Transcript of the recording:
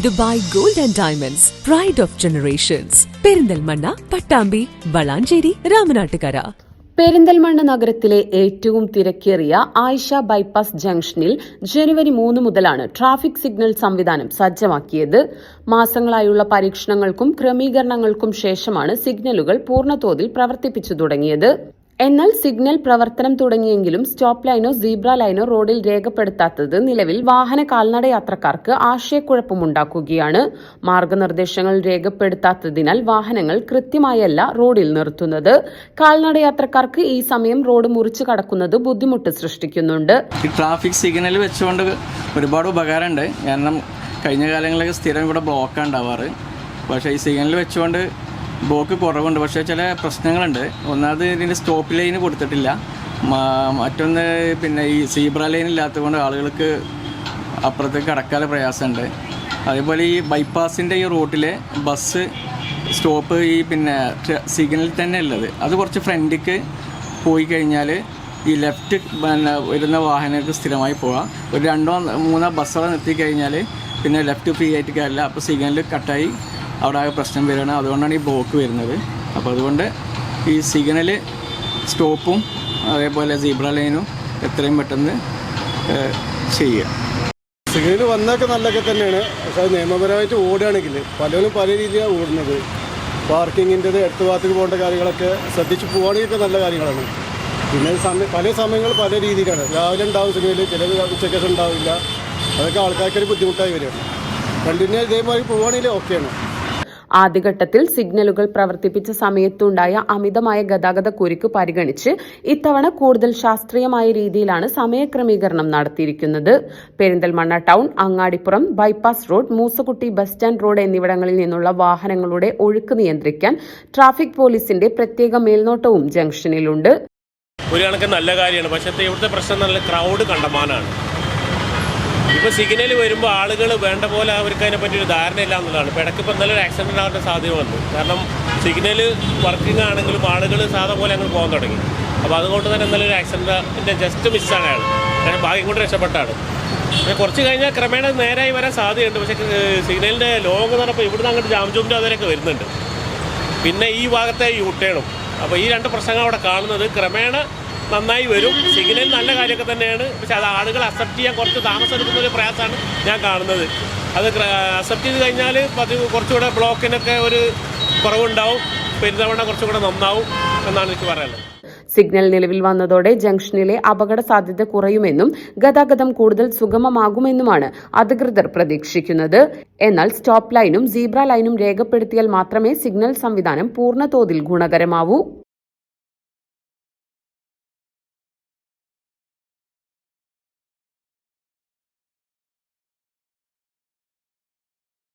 Dubai gold and diamonds pride of generations Perinthalmanna Pattambi Valanchery Ramanattukara. Perinthalmanna നഗരത്തിലെ ഏറ്റവും തിരക്കേറിയ Ayisha bypass ജംഗ്ഷനിൽ ജനുവരി മൂന്ന് മുതലാണ് ട്രാഫിക് സിഗ്നൽ സംവിധാനം സജ്ജമാക്കിയത്. മാസങ്ങളായുള്ള പരീക്ഷണങ്ങൾക്കും ക്രമീകരണങ്ങൾക്കും ശേഷമാണ് സിഗ്നലുകൾ പൂർണതോതിൽ പ്രവർത്തിപ്പിച്ചു തുടങ്ങിയത്. എന്നാൽ സിഗ്നൽ പ്രവർത്തനം തുടങ്ങിയെങ്കിലും സ്റ്റോപ്പ് ലൈനോ സീബ്ര ലൈനോ റോഡിൽ രേഖപ്പെടുത്താത്തത് നിലവിൽ വാഹന കാൽനട യാത്രക്കാർക്ക് ആശയക്കുഴപ്പമുണ്ടാക്കുകയാണ്. മാർഗനിർദ്ദേശങ്ങൾ രേഖപ്പെടുത്താത്തതിനാൽ വാഹനങ്ങൾ കൃത്യമായല്ല റോഡിൽ നിർത്തുന്നത്. കാൽനട യാത്രക്കാർക്ക് ഈ സമയം റോഡ് മുറിച്ചു കടക്കുന്നത് ബുദ്ധിമുട്ട് സൃഷ്ടിക്കുന്നുണ്ട്. ട്രാഫിക് സിഗ്നൽ വെച്ചുകൊണ്ട് ഒരുപാട് ഉപകാരമുണ്ട്. കാരണം കഴിഞ്ഞ കാലങ്ങളിലൊക്കെ സ്ഥിരം ഇവിടെ ബ്ലോക്കാണ് ഉണ്ടാവാറ്. പക്ഷേ ഈ സിഗ്നൽ വെച്ചുകൊണ്ട് ബ്ലോക്ക് കുറവുണ്ട്. പക്ഷേ ചില പ്രശ്നങ്ങളുണ്ട്. ഒന്നാമത് ഇതിന്റെ സ്റ്റോപ്പ് ലൈന് കൊടുത്തിട്ടില്ല. മറ്റൊന്ന് പിന്നെ ഈ സീബ്ര ലൈൻ ഇല്ലാത്തതുകൊണ്ട് ആളുകൾക്ക് അപ്പുറത്തേക്ക് കടക്കാതെ പ്രയാസമുണ്ട്. അതേപോലെ ഈ ബൈപ്പാസിന്റെ ഈ റൂട്ടിൽ ബസ് സ്റ്റോപ്പ് ഈ പിന്നെ സിഗ്നലിൽ തന്നെ ഉള്ളത്. അത് കുറച്ച് ഫ്രണ്ടിക്ക് പോയി കഴിഞ്ഞാൽ ഈ ലെഫ്റ്റ് പിന്നെ വരുന്ന വാഹനങ്ങൾക്ക് സ്ഥിരമായി പോകാം. ഒരു രണ്ടോ മൂന്നോ ബസ്സുകൾ നിർത്തി കഴിഞ്ഞാൽ പിന്നെ ലെഫ്റ്റ് ഫ്രീ ആയിട്ട് കയറില്ല അപ്പോൾ സിഗ്നൽ കട്ടായി അവിടെ ആകെ പ്രശ്നം വരികയാണ് അതുകൊണ്ടാണ് ഈ ബ്ലോക്ക് വരുന്നത്. അപ്പോൾ അതുകൊണ്ട് ഈ സിഗ്നൽ സ്റ്റോപ്പും അതേപോലെ സീബ്ര ലൈനും എത്രയും പെട്ടെന്ന് ചെയ്യുക. സിഗ്നൽ വന്നൊക്കെ നല്ലൊക്കെ തന്നെയാണ്. പക്ഷേ അത് നിയമപരമായിട്ട് ഓടുകയാണെങ്കിൽ പലരും പല രീതിയിലാണ് ഓടുന്നത്. പാർക്കിങ്ങിന്റെത് അടുത്ത ഭാഗത്തേക്ക് പോകേണ്ട കാര്യങ്ങളൊക്കെ ശ്രദ്ധിച്ച് പോകുകയാണെങ്കിൽ നല്ല കാര്യങ്ങളാണ്. പിന്നെ സമയം പല സമയങ്ങൾ പല രീതിയിലാണ് രാവിലെ ഉണ്ടാവും സിഗ്നൽ ചിലത് ഉച്ചയ്ക്ക് ഉണ്ടാവില്ല. അതൊക്കെ ആൾക്കാർക്കൊരു ബുദ്ധിമുട്ടായി വരികയാണ്. കണ്ടിന്യൂ ഇതേമാതിരി പോവുകയാണെങ്കിൽ ഓക്കെയാണ് ആദ്യഘട്ടത്തിൽ സിഗ്നലുകൾ പ്രവർത്തിപ്പിച്ച സമയത്തുണ്ടായ അമിതമായ ഗതാഗത കുരുക്ക് പരിഗണിച്ച് ഇത്തവണ കൂടുതൽ ശാസ്ത്രീയമായ രീതിയിലാണ് സമയക്രമീകരണം നടത്തിയിരിക്കുന്നത്. Perinthalmanna town Angadipuram bypass road Moosakutty bus stand road എന്നിവിടങ്ങളിൽ നിന്നുള്ള വാഹനങ്ങളുടെ ഒഴുക്ക് നിയന്ത്രിക്കാൻ ട്രാഫിക് പോലീസിന്റെ പ്രത്യേക മേൽനോട്ടവും ജംഗ്ഷനിലുണ്ട്. ഒരു കണക്ക് നല്ല കാര്യമാണ്. പക്ഷേ ഇവിടുത്തെ പ്രശ്നം നല്ല ക്രൗഡ് കണ്ടമാനാണ്. ഇപ്പോൾ സിഗ്നൽ വരുമ്പോൾ ആളുകൾ വേണ്ട പോലെ അവർക്ക് അതിനെപ്പറ്റി ഒരു ധാരണയില്ല എന്നുള്ളതാണ്. ഇപ്പോൾ ഇടയ്ക്ക് ഇപ്പോൾ നല്ലൊരു ഒരു ആക്സിഡന്റ് ആവേണ്ട സാധ്യത വന്നു. കാരണം സിഗ്നൽ വർക്കിംഗ് ആണെങ്കിലും ആളുകൾ സാധാ പോലെ അങ്ങ് പോകാൻ തുടങ്ങി. അപ്പോൾ അതുകൊണ്ട് തന്നെ നല്ലൊരു ആക്സിഡന്റിന്റെ ജസ്റ്റ് മിസ്സാണ് അയാൾ. കാരണം ഭാഗ്യം കൊണ്ട് രക്ഷപ്പെട്ടാണ്. പിന്നെ കുറച്ച് കഴിഞ്ഞാൽ ക്രമേണ നേരായി വരാൻ സാധ്യതയുണ്ട്. പക്ഷേ സിഗ്നലിന്റെ ലോങ് എന്ന് പറഞ്ഞപ്പോൾ ഇവിടുന്ന് അങ്ങോട്ട് ജാംജൂമിന്റെ അതിലൊക്കെ വരുന്നുണ്ട്. പിന്നെ ഈ ഭാഗത്തെ യൂട്ടേണും അപ്പോൾ ഈ രണ്ട് പ്രശ്നങ്ങൾ അവിടെ കാണുന്നത് ക്രമേണ നന്നായി വരും. സിഗ്നൽ നല്ല കാര്യമൊക്കെ തന്നെയാണ്. പക്ഷെ അത് ആളുകൾ അക്സെപ്റ്റ് ചെയ്യാൻ കുറച്ച് താമസം എടുക്കുന്ന ഒരു പ്രയാസമാണ് ഞാൻ കാണുന്നത്. അത് അക്സെപ്റ്റ് ചെയ്ത് കഴിഞ്ഞാൽ പതിവ് കുറച്ചുകൂടെ ബ്ലോക്കിനൊക്കെ ഒരു കുറവുണ്ടാവും. പെരുന്തവണ കുറച്ചും കൂടെ നന്നാവും എന്നാണ് എനിക്ക് പറയാനുള്ളത്. സിഗ്നൽ നിലവിൽ വന്നതോടെ ജംഗ്ഷനിലെ അപകട സാധ്യത കുറയുമെന്നും ഗതാഗതം കൂടുതൽ സുഗമമാകുമെന്നുമാണ് അധികൃതർ പ്രതീക്ഷിക്കുന്നത്. എന്നാൽ സ്റ്റോപ്പ് ലൈനും സീബ്ര ലൈനും രേഖപ്പെടുത്തിയാൽ മാത്രമേ സിഗ്നൽ സംവിധാനം പൂർണതോതിൽ ഗുണകരമാവൂ.